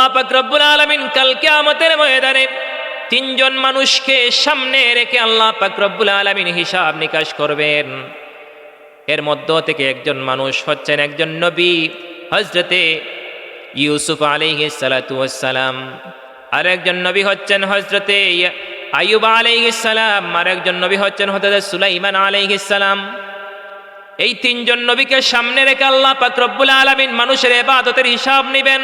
আল্লাহ রব্বুল আলামিন কালকে আমাদের ময়দানে তিনজন মানুষকে সামনে রেখে আল্লাহ রব্বুল আলামিন হিসাব নিকাশ করবেন। এর মধ্য থেকে একজন মানুষ হচ্ছেন একজন নবী হজরতে ইউসুফ আলাইহি সালাতু ওয়াসসালাম আর একজন নবী হচ্ছেন হজরতে আইয়ুব আলাইহিস সালাম। আর একজন নবী হচ্ছেন হজরত সুলাইমান আলাইহিস সালাম। এই তিনজন নবীকে সামনে রেখে আল্লাহ পাক রব্বুল আলামিন মানুষের ইবাদতের হিসাব নেবেন।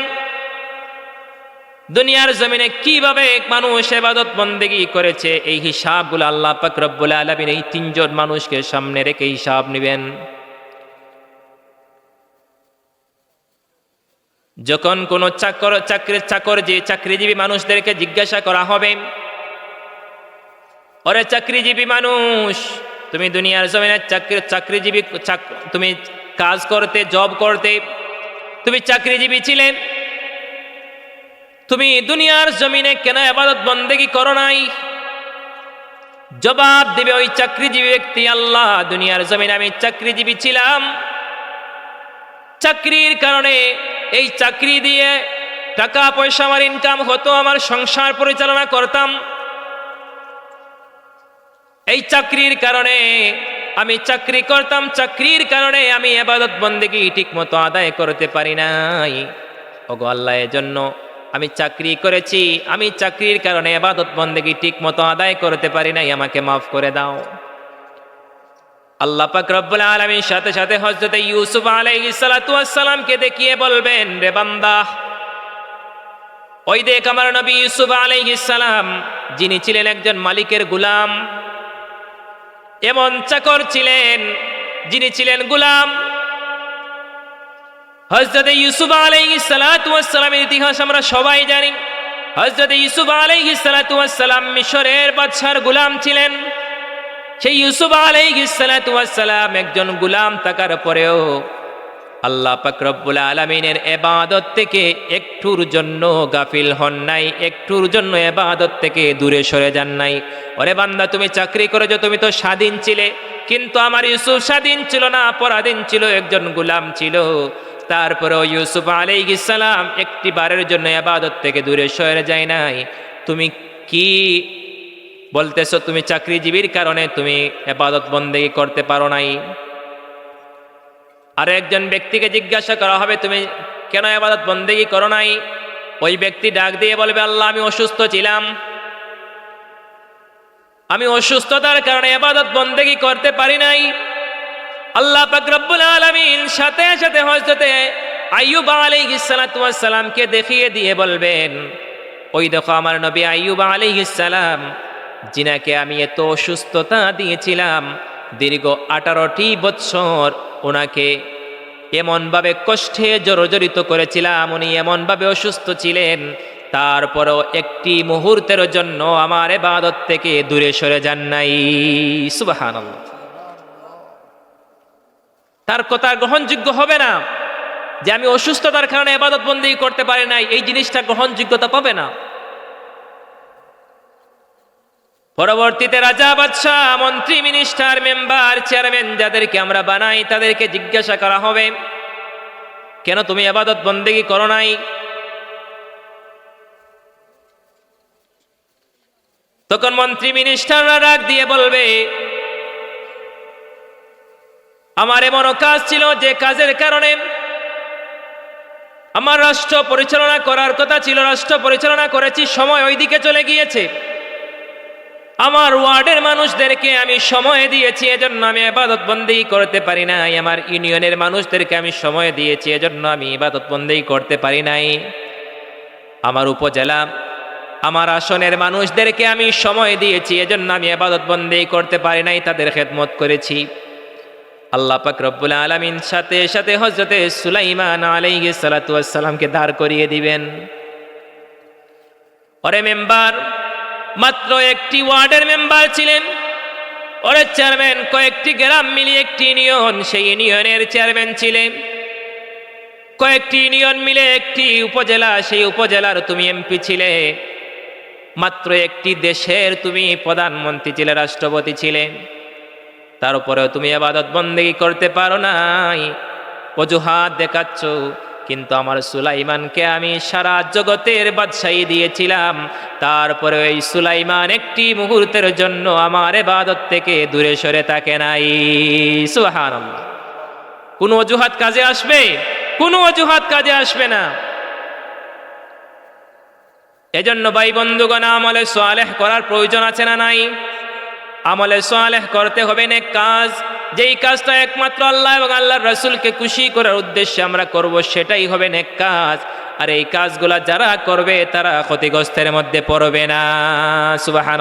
দুনিয়ার জমিনে কীভাবে মানুষ এবাদত বন্দেগি করেছে, এই হিসাবগুলো আল্লাহ পাক রব্বুল আলামিন এই তিনজন মানুষকে সামনে রেখে হিসাব নেবেন। যখন কোনো চাকর, চাকরির চাকর যে চাকরিজীবী মানুষদেরকে জিজ্ঞাসা করা হবে, ওরে চাকরিজীবী মানুষ, তুমি দুনিয়ার জমিনের চাকরি, চাকরিজীবী তুমি কাজ করতে, জব করতে, তুমি চাকরিজীবী ছিলে? তুমি দুনিয়ার জমিনে কেন আবাদত বন্দেগি করো নাই? জবাব দিবে ওই চাকরিজীবী ব্যক্তি, আল্লাহ, দুনিয়ার জমিনে আমি চাকরিজীবী ছিলাম। চাকরির কারণে এই চাকরি দিয়ে টাকা পয়সা আমার ইনকাম হতো, আমার সংসার পরিচালনা করতাম। এই চাকরির কারণে আমি চাকরি করতাম, চাকরির কারণে আমি আবাদত বন্দেগি ঠিক মতো আদায় করতে পারি নাই। ওগো আল্লাহ, এজন্য আমি চাকরি করেছি, আমি চাকরির কারণে আবাদত বন্দেগি ঠিক মতো আদায় করতে পারি নাই, আমাকে মাফ করে দাও। আল্লাহ পাক রব্বুল আলামিন সাথে সাথে হযরত ইউসুফ আলাইহিস সালাতু সালামকে দেখিয়ে বলবেন, রে বান্দা, ওই দেখ আমার নবী ইউসুফ আলাইহিস সালাম, যিনি ছিলেন একজন মালিকের গুলাম, এমন চাকর ছিলেন, যিনি ছিলেন গুলাম হজরত ইউসুফ আলাইহিস সালাতু ওয়াস সালামের ইতিহাস আমরা সবাই জানি। হজরত ইউসুফ আলাইহিস সালাতু ওয়াস সালাম মিশরের বাদশার গুলাম ছিলেন। সেই ইউসুফ আলাইহিস সালাতু ওয়াস সালাম একজন গুলাম থাকার পরেও আল্লাহ পাক রব্বুল আলামিনের এবাদত থেকে একটুর জন্য গাফিল হন নাই, একটুর জন্য এবাদত থেকে দূরে সরে যান নাই। ওরে বান্দা, তুমি চাকরি করেছ, তুমি তো স্বাধীন ছিলে, কিন্তু আমার ইউসুফ স্বাধীন ছিল না, পরাধীন ছিল, একজন গুলাম ছিল। তারপরেও ইউসুফ সালাম একটি বারের জন্য এবাদত থেকে দূরে সরে যায় নাই। তুমি কি বলতেছো তুমি চাকরিজীবীর কারণে তুমি এবাদত বন্দেগী করতে পারো নাই? আর একজন ব্যক্তিকে জিজ্ঞাসা করা হবে, তুমি কেন আবাদত বন্দেগি করো নাই? ওই ব্যক্তি ডাক দিয়ে বলবে, আল্লাহ, আমি অসুস্থ ছিলাম। আমি অসুস্থতার কারণে আবাদত বন্দেগি করতে পারি নাই। আল্লাহ রব্বুল আলামিন সাথে সাথে হযরতে আইয়ুব আলাইহিস সালাতু ওয়াস সালামকে দেখিয়ে দিয়ে বলবেন, ওই দেখো আমার নবী আইয়ুব আলাইহিস সালাম, যিনাকে আমি এত অসুস্থতা দিয়েছিলাম, দীর্ঘ আঠারোটি বৎসর ওনাকে এমনভাবে কষ্টে জর্জরিত করেছিলাম, উনি এমনভাবে অসুস্থ ছিলেন, তারপরও একটি মুহূর্তের জন্য আমার এবাদত থেকে দূরে সরে যান নাই। সুবহানাল্লাহ। তার কথা গ্রহণযোগ্য হবে না। যে আমি অসুস্থতার কারণে এবাদত বন্দি করতে পারি নাই, এই জিনিসটা গ্রহণযোগ্যতা পাবে না। পরবর্তীতে রাজা বাদশাহ, মন্ত্রী মিনিস্টার মেম্বার চেয়ারম্যান যাদেরকে আমরা বানাই, তাদেরকে জিজ্ঞাসা করা হবে, কেন তুমি আবাদত বন্দেগি করো নাই? তখন মন্ত্রী মিনিস্টাররা ডাক দিয়ে বলবে আমার এমনও কাজ ছিল যে কাজের কারণে আমার রাষ্ট্র পরিচালনা করার কথা ছিল, রাষ্ট্র পরিচালনা করেছি, সময় ওইদিকে চলে গিয়েছে। আমার ওয়ার্ডের মানুষদেরকে আমি সময় দিয়েছি, এজন্য আমি আবাদত বন্দেই করতে পারি নাই। আমার ইউনিয়নের মানুষদেরকে আমি সময় দিয়েছি, এজন্য আমি ইবাদত বন্দেই করতে পারি নাই। আমার উপজেলা, আমার আসনের মানুষদেরকে আমি সময় দিয়েছি, এজন্য আমি আবাদত বন্দেই করতে পারি নাই, তাদের খেদমত করেছি। আল্লাহ পাক রব্বুল আলমিন সাথে সাথে হজরতে সুলাইমান আলাইহি সালাতু সালামকে দাঁড় করিয়ে দিবেন। ওরে মেম্বার, মাত্র একটি ওয়ার্ডের মেম্বার ছিলেন। ওরে চেয়ারম্যান, কয়েকটি গ্রাম মিলিয়ে একটি ইউনিয়ন, সেই ইউনিয়নের চেয়ারম্যান ছিলেন। কয়েকটি ইউনিয়ন মিলে একটি উপজেলা, সেই উপজেলার তুমি এমপি ছিলে। মাত্র একটি দেশের তুমি প্রধানমন্ত্রী ছিলে, রাষ্ট্রপতি ছিলে। তার উপরেও তুমি আবাদত বন্দেগি করতে পারো নাই। অজুহাত দেখাচ্ছ, কিন্তু আমার সুলাইমানকে আমি সারা জগতের বাদশাহী দিয়েছিলাম। তারপরে এই সুলাইমান একটি মুহূর্তের জন্য আমার এবাদত থেকে দূরে সরে তাকে নাই। সুবহানাল্লাহ। কোনো অজুহাত কাজে আসবে? কোনো অজুহাত কাজে আসবে না। এজন্য ভাই বন্ধুগণ, আমলে সোয়ালেহ করার প্রয়োজন আছে না নাই? আমলে সোয়ালেহ করতে হবে না কাজ। যেই কাজটা একমাত্র আল্লাহ এবং আল্লাহর রসুলকে খুশি করার উদ্দেশ্যে আমরা করব, সেটাই হবে না কাজ। আর এই কাজগুলা যারা করবে, তারা ক্ষতিগ্রস্তের মধ্যে পড়বে না। সুবাহান